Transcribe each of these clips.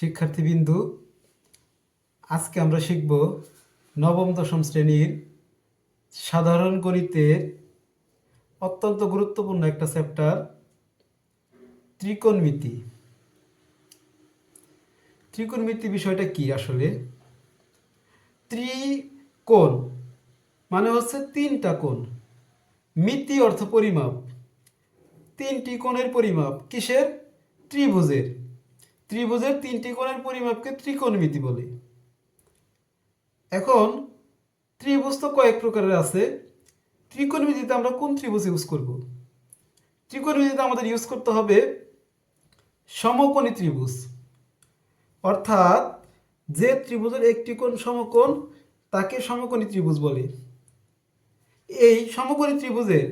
শিক্ষার্থীবিন্দু, আজকে আমরা শিখব নবম দশম শ্রেণির সাধারণ গণিতের অত্যন্ত গুরুত্বপূর্ণ একটা চ্যাপ্টার, ত্রিকোণমিতি। ত্রিকোণমিতি বিষয়টা কি আসলে? ত্রিকোণ মানে হচ্ছে তিনটা কোণ। মিতি অর্থ পরিমাপ। তিনটি কোণের পরিমাপ কিসের? ত্রিভুজের। ত্রিভুজের তিনটি কোণের পরিমাপকে ত্রিকোণমিতি বলে। এখন, ত্রিভুজ তো কয়েক প্রকারের আছে। ত্রিকোণমিতিতে আমরা কোন ত্রিভুজ ইউজ করব? ত্রিকোণমিতিতে আমাদের ইউজ করতে হবে সমকোণী ত্রিভুজ। অর্থাৎ, যে ত্রিভুজের একটি কোণ সমকোণ, তাকে সমকোণী ত্রিভুজ বলে। এই সমকোণী ত্রিভুজের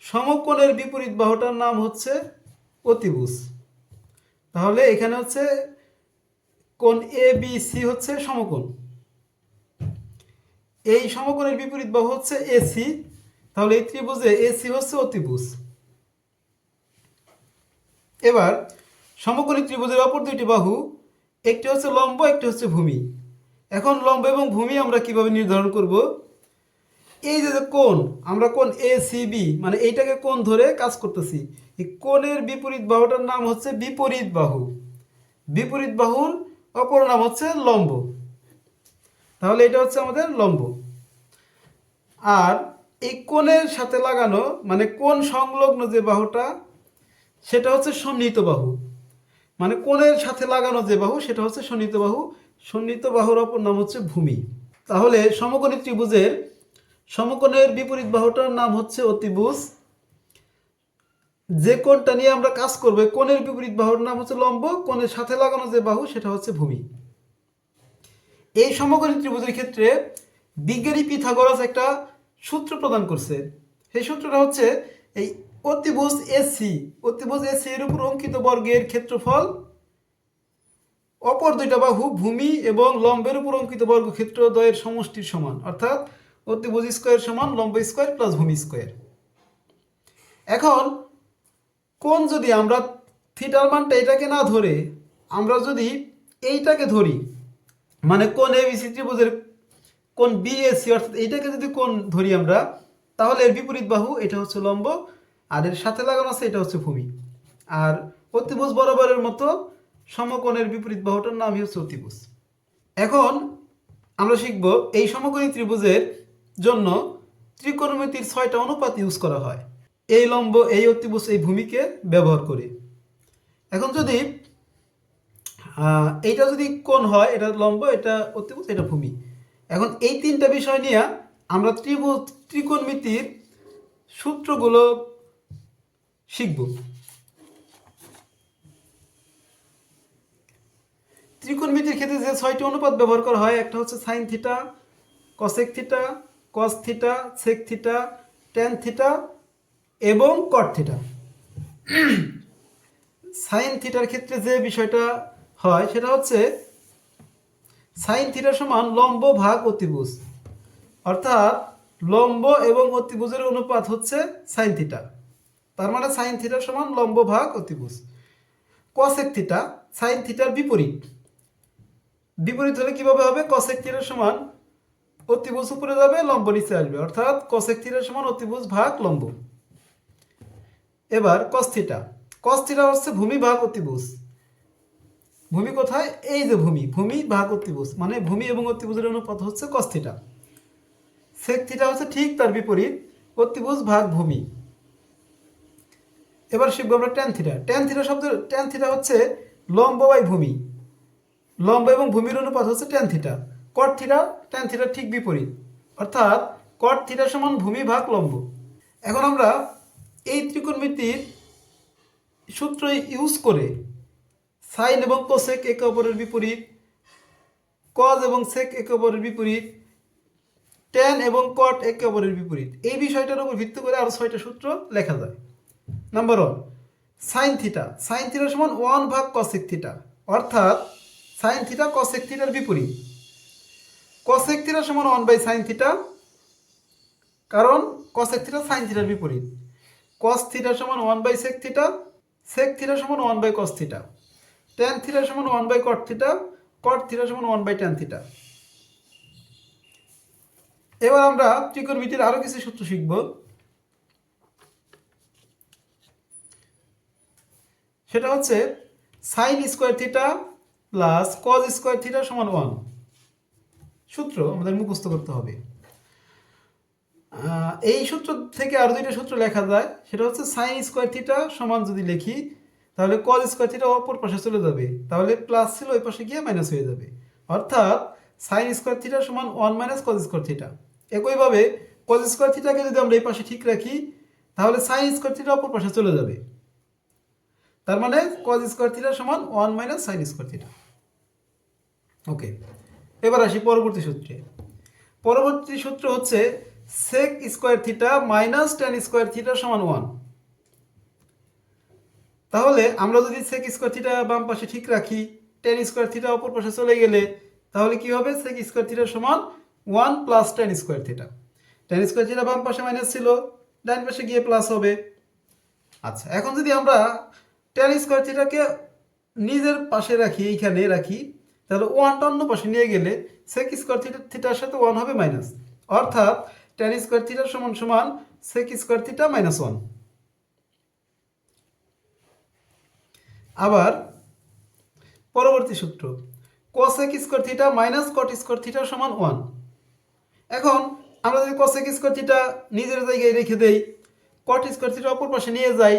সমকোণের বিপরীত বাহুটার নাম হচ্ছে অতিভুজ। তাহলে এখানে হচ্ছে কোণ এ বি সি হচ্ছে সমকোণ। এই সমকোণের বিপরীত বাহু হচ্ছে এসি তাহলে এই ত্রিভুজে এসি হচ্ছে অতিভুজ। এবার সমকোণী ত্রিভুজের অপর দুইটি বাহু, একটি হচ্ছে লম্ব, একটি হচ্ছে ভূমি। এখন লম্ব এবং ভূমি আমরা কীভাবে নির্ধারণ করব? এই যে কোণ, আমরা কোণ এ সি বি মানে এইটাকে কোণ ধরে কাজ করতেছি। কোণের বিপরীত বাহুটার নাম হচ্ছে বিপরীত বাহু। বিপরীত বাহুর অপর নাম হচ্ছে লম্ব। তাহলে এটা হচ্ছে আমাদের লম্ব। আর এই কোণের সাথে লাগানো মানে কোণ সংলগ্ন যে বাহুটা, সেটা হচ্ছে সন্নিহিত বাহু। মানে কোণের সাথে লাগানো যে বাহু, সেটা হচ্ছে সন্নিহিত বাহু। সন্নিহিত বাহুর অপর নাম হচ্ছে ভূমি। তাহলে সমকোণী ত্রিভুজের সমকোণের বিপরীত বাহুটার নাম হচ্ছে অতিভুজ। যে কোনটা নিয়ে আমরা কাজ করব কোণের বিপরীত বাহুর নাম হচ্ছে লম্ব, কোণের সাথে লাগানো যে বাহু, সেটা হচ্ছে ভূমি। এই সমকোণী ত্রিভুজের ক্ষেত্রে বিজ্ঞানী পিথাগোরাস একটা সূত্র প্রদান করছে। সেই সূত্রটা হচ্ছে এই অতিভুজ এসি। অতিভুজ এসি এর উপর অঙ্কিত বর্গের ক্ষেত্রফল অপর দুইটা বাহু, ভূমি এবং লম্বের উপর অঙ্কিত বর্গক্ষেত্র দ্বয়ের সমষ্টির সমান। অর্থাৎ অতিভুজ স্কোয়ার সমান লম্ব স্কোয়ার প্লাস ভূমি স্কোয়ার। এখন কোন যদি আমরা থিটার মানটা এটাকে না ধরে, আমরা যদি এইটাকে ধরি মানে কোন এবিসি ত্রিভুজের কোন বিএসসি অর্থাৎ এইটাকে যদি কোন ধরি আমরা, তাহলে এর বিপরীত বাহু এটা হচ্ছে লম্ব, আর এর সাথে লাগানো আছে এটা হচ্ছে ভূমি। আর অতিভুজ বরাবরের মতো সমকোণের বিপরীত বাহুটার নামই হচ্ছে অতিভুজ। এখন আমরা শিখব এই সমকোণী ত্রিভুজের জন্য ত্রিকোণমিতির ছয়টা অনুপাত ইউজ করা হয়। এই লম্ব, এই অতিভুজ, এই ভূমিকে ব্যবহার করে। এখন যদি এইটা যদি কোন হয়, এটা লম্ব, এটা অতিভুজ, এটা ভূমি। এখন এই তিনটা বিষয় নিয়ে আমরা ত্রিভুজ, ত্রিকোণমিতির সূত্রগুলো শিখব। ত্রিকোণমিতির ক্ষেত্রে যে ছয়টি অনুপাত ব্যবহার করা হয়, একটা হচ্ছে sine theta cosec theta cos theta sec theta tan theta এবং কট থিটা সাইন থিটার ক্ষেত্রে যে বিষয়টা হয়, সেটা হচ্ছে সাইন থিটার সমান লম্ব ভাগ অতিভুজ। অর্থাৎ লম্ব এবং অতিভুজের অনুপাত হচ্ছে সাইন থিটা তার মানে সাইন থিটার সমান লম্ব ভাগ অতিভুজ। কসেক থিটা সাইন থিটার বিপরীত। বিপরীত হলে কীভাবে হবে? কসেক থিটার সমান অতিভুজ উপরে যাবে, লম্ব নিচে আসবে। অর্থাৎ কসেক থিটার সমান অতিভুজ ভাগ লম্ব। এবার কস থিটা কস থিটা হচ্ছে ভূমি ভাগ অতিভুজ। ভূমি কোথায়? এই যে ভূমি ভূমি ভাগ অতিভুজ মানে ভূমি এবং অতিভুজের অনুপাত হচ্ছে কস্থিটা সেক থিটা হচ্ছে ঠিক তার বিপরীত, অতিভুজ ভাগ ভূমি। এবার শিখব আমরা ট্যান থিটা থিটা শব্দ ট্যান থিটা হচ্ছে লম্ব বাই ভূমি। লম্ব এবং ভূমির অনুপাত হচ্ছে ট্যান থিটা কট থিটা ঠিক বিপরীত। অর্থাৎ কট থিটা সমান ভূমি ভাগ লম্ব। এখন আমরা এই ত্রিকোণমিতির সূত্র ইউজ করে সাইন এবং কোসেক একে অপরের বিপরীত কজ এবং সেক একে অপরের বিপরীত ট্যান এবং কট একে অপরের বিপরীত। এই বিষয়টার উপর ভিত্তি করে আরও ছয়টা সূত্র লেখা যায়। Number one sine theta sine theta সমান ওয়ান ভাগ কসেক থিটা অর্থাৎ সাইন থিটা কসেক থিটার বিপরীত। কসেক থিটা সমান ওয়ান বাই সাইন থিটা কারণ কসেক থিটা সাইন থিটার বিপরীত। কস থিটা সমান one by sec theta sec theta সমান one by cos theta tan theta সমান one by cot theta cot theta সমান ওয়ান বাই ট্যান থিটা এবার আমরা ত্রিকোণমিতির আরও কিছু সূত্র শিখব। সেটা হচ্ছে sine square theta plus cos square theta সমান ওয়ান সূত্র আমাদের মুখস্থ করতে হবে। এই সূত্র থেকে আরও দুইটা সূত্র লেখা যায়। সেটা হচ্ছে সাইন স্কোয়ার থিটা সমান যদি লিখি, তাহলে কজ স্কোয়ার থিটা অপর পাশে চলে যাবে। তাহলে প্লাস ছিল ওই পাশে গিয়ে মাইনাস হয়ে যাবে। অর্থাৎ সাইন স্কোয়ার থিটা সমান one minus cos square theta একইভাবে কজ স্কোয়ার থিটাকে যদি আমরা এই পাশে ঠিক রাখি, তাহলে সাইন স্কোয়ার থিটা অপর পাশে চলে যাবে। তার মানে কজ স্কোয়ার থিটা সমান one minus sine square theta okay এবার আসি পরবর্তী সূত্রে। পরবর্তী সূত্র হচ্ছে sec square theta minus tan square theta সমান ওয়ান তাহলে আমরা যদি সেক স্কোয়ার থিটা বাম পাশে ঠিক রাখি টেন স্কোয়ার থিটা অপর পাশে চলে গেলে, তাহলে কি হবে? সেক স্কোয়ার থিটা সমান one plus tan square theta tan square theta বাম পাশে মাইনাস ছিল, ডান পাশে গিয়ে প্লাস হবে। আচ্ছা এখন যদি আমরা টেন স্কোয়ার থিটাকে নিজের পাশে রাখি, এইখানে রাখি, তাহলে ওয়ানটা অন্য পাশে নিয়ে গেলে সেক স্কোয়ার থিটা থিটার সাথে ওয়ান হবে মাইনাস অর্থাৎ টেন স্কোয়ার থিটার সমান সমান sec square theta minus one আবার পরবর্তী সূত্র cosec square theta minus cot square theta সমান ওয়ান এখন আমরা যদি কোসেক স্কোয়ার থিটা নিজের জায়গায় রেখে দেই কট স্কোয়ার থিটা অপর পাশে নিয়ে যাই,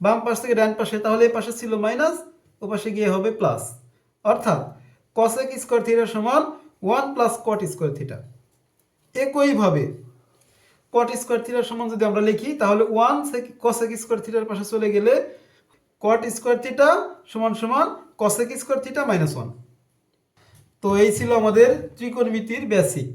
বাম পাশ থেকে ডান পাশে, তাহলে এই পাশে ছিল মাইনাস ও পাশে গিয়ে হবে প্লাস অর্থাৎ কসেক স্কোয়ার থিটা সমান one plus cot square theta একইভাবে কট স্কোয়ার থিটার সমান যদি আমরা লিখি, তাহলে ওয়ান কসেক স্কোয়ার থিটার পাশে চলে গেলে কট স্কোয়ার থিটা সমান সমান cosec square theta minus one তো এই ছিল আমাদের ত্রিকোণমিতির বেসিক